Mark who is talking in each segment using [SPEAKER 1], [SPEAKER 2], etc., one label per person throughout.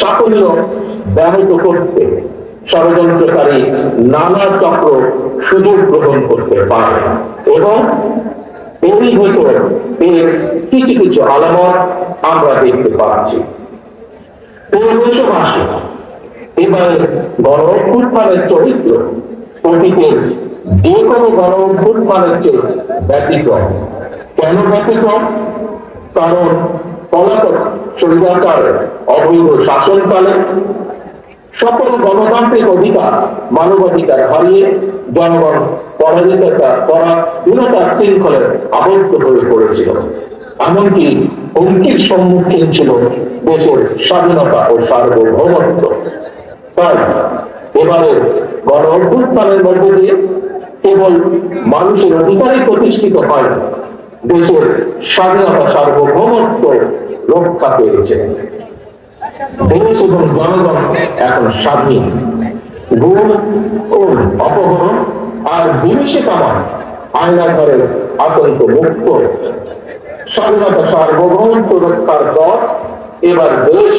[SPEAKER 1] সাফল্য ব্যাহত করতে ষড়যন্ত্রকারী নানা চক্র সুযোগ গ্রহণ করতে পারে। এবং এরই ভেতর এর কিছু কিছু আলামত আমরা দেখতে পাচ্ছি। পৌরসভাসী এবার গণ অভ্যুত্থানের চরিত্র অতীতের যে কোনো গণ অভ্যুত্থানের চেয়ে ব্যতিক্রম। কেন ব্যতিক্রম? কারণ পলাতক স্বৈরাচার অবৈধ শাসনকালে সকল গণতান্ত্রিক অধিকার, মানবাধিকার হারিয়ে জনগণ পরাজিততা পরাধীনতার শৃঙ্খলে আবদ্ধ হয়ে পড়েছিল। এমনকি হুমকির সম্মুখীন ছিল দেশের স্বাধীনতা ও সার্বভৌমত্ব। তাই এবারে গণ অভ্যুত্থানের মধ্য দিয়ে কেবল মানুষের অধিকারই প্রতিষ্ঠিত হয় দেশের স্বাধীনতা সার্বভৌমত্ব রক্ষা পেয়েছে। দেশ এবং জনগণ এখন স্বাধীন। গুম ও অপহরণ আর আতঙ্ক মুক্ত স্বাধীনতা সার্বভৌমত্ব রক্ষার পর এবার দেশ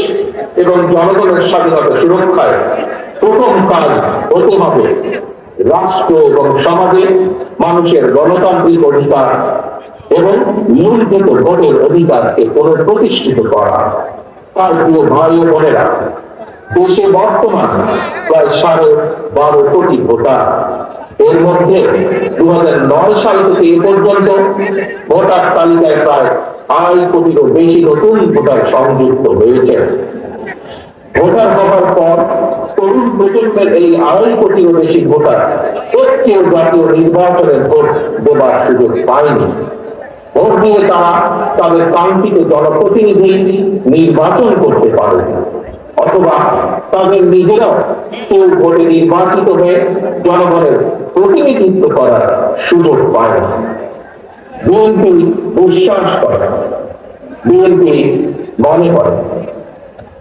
[SPEAKER 1] এবং জনগণের স্বাধীনতা সুরক্ষায় প্রথম কাজ হতে হবে। রাষ্ট্র এবং সমাজে মানুষের গণতান্ত্রিক অধিকার এবং মূলভূত ভোটের অধিকারকে পুনঃপ্রতিষ্ঠিত করা। তার প্রিয় ভাই ও বোনেরা, দেশে বর্তমান প্রায় সাড়ে বারো কোটি ভোটার। এর মধ্যে দু সাল থেকে এ পর্যন্ত ভোটার তালিকায় প্রায় আড়াই কোটিরও বেশি নতুন ভোটার সংযুক্ত হয়েছে। ভোটার হওয়ার পর তরুণ প্রজন্মের এই আড়াই কোটিরও বেশি ভোটার একটিও জাতীয় নির্বাচনে ভোট দেবার সুযোগ পায়নি। ভোট দিয়ে তারা তাদের কাঙ্ক্ষিত জনপ্রতিনিধি নির্বাচন করতে পারে। অথবা তাদের নিজেরাও কেউ ভোটে নির্বাচিত হয়ে জনগণের প্রতিনিধিত্ব করার সুযোগ পায় বিএনপি বিশ্বাস করে, বিএনপি মনে করে।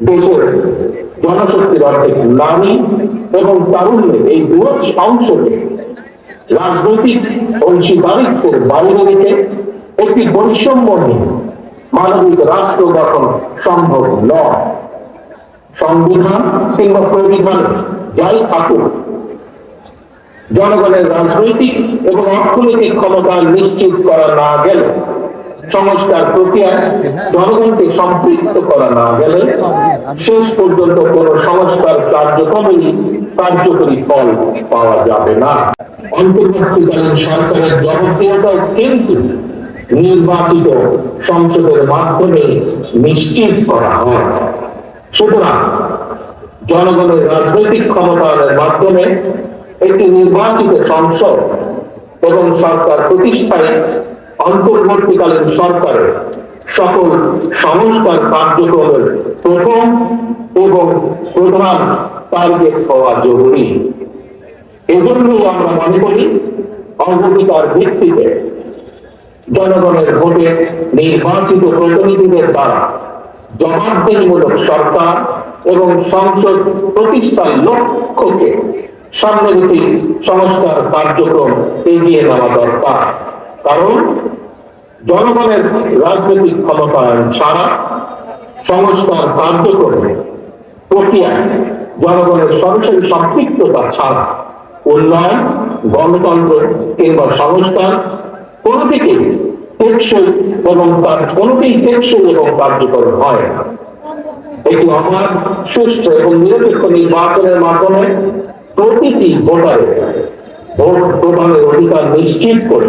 [SPEAKER 1] দেশের জনশক্তির অর্ধেক নারী এবং তারুণ্যের এই বৃহৎ অংশকে রাজনৈতিক অংশীদারিত্বের বাইরে রেখে একটি বৈষম্যহীন মানবিক রাষ্ট্র গঠন সম্ভব নয়। সংবিধান কিংবা প্রবিধান যাই থাকুক, জনগণের রাজনৈতিক এবং অর্থনৈতিক ক্ষমতা নিশ্চিত করা না গেলে, সংস্কার প্রক্রিয়ায় জনগণকে সম্পৃক্ত করা না গেলে, শেষ পর্যন্ত কোন সংস্কার কার্যক্রমেই কার্যকরী ফল পাওয়া যাবে না। অন্তর্বর্তীকালীন সরকারের জবাবদিহিতাও কিন্তু নির্বাচিত সংসদের মাধ্যমে নিশ্চিত করা হয়। সুতরাং জনগণের রাজনৈতিক ক্ষমতায়নের মাধ্যমে একটি নির্বাচিত সংসদ এবং সরকার প্রতিষ্ঠায় অন্তর্বর্তীকালীন সরকারের সকল সংস্কার কার্যক্রমের প্রথম এবং প্রধান টার্গেট হওয়া জরুরি। এজন্যই আমরা মনে করি অগ্রাধিকার ভিত্তিতে জনগণের ভোটে নির্বাচিত প্রতিনিধিদের দ্বারা জবাবদিহিমূলক সরকার এবং সংসদ প্রতিষ্ঠার লক্ষ্যকে সামনে সংস্কার কার্যক্রম এগিয়ে নেওয়া দরকার। কারণ জনগণের রাজনৈতিক ক্ষমতায়ন ছাড়া সংস্কার কার্যক্রমে প্রক্রিয়ায় জনগণের সরাসরি সম্পৃক্ততা ছাড়া উন্নয়ন, গণতন্ত্র কিংবা সংস্কার কোনো দিকে টেকসই এবং কোনটি টেকসই এবং কার্যকর হয় একটি অবাধ সুষ্ঠু এবং নিরপেক্ষ নির্বাচনের মাধ্যমে প্রতিটি ভোটারের ভোট প্রদানের অধিকার নিশ্চিত করে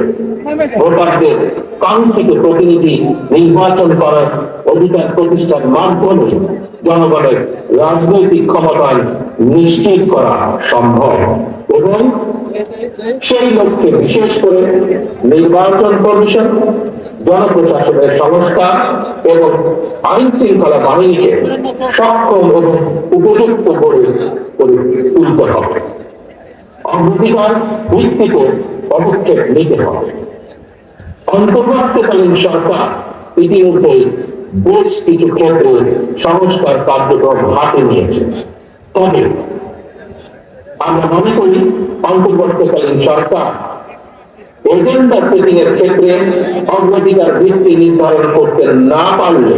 [SPEAKER 1] ভোটারদের কাঙ্ক্ষিত প্রতিনিধি নির্বাচন করার অধিকার প্রতিষ্ঠার মাধ্যমে জনগণের রাজনৈতিক ক্ষমতায় নিশ্চিত করা সম্ভব। এবং সেই লক্ষ্যে বিশেষ করে নির্বাচন কমিশন, জনপ্রশাসনের সংস্কার এবং আইন শৃঙ্খলা বাহিনীকে সক্ষম এবং উপযুক্ত করে তুলতে হবে। অগ্রাধিকার ভিত্তিতে পদক্ষেপ নিতে হবে। অন্তর্বর্তীকালীন সরকার ইতিমধ্যে বেশ কিছু ক্ষেত্রে সংস্কার কার্যক্রম হাতে নিয়েছে। তবে আমরা মনে করি অন্তর্বর্তীকালীন সরকার এজেন্ডা সেটিং এর ক্ষেত্রে অগ্রাধিকার ভিত্তি নির্ধারণ করতে না পারলে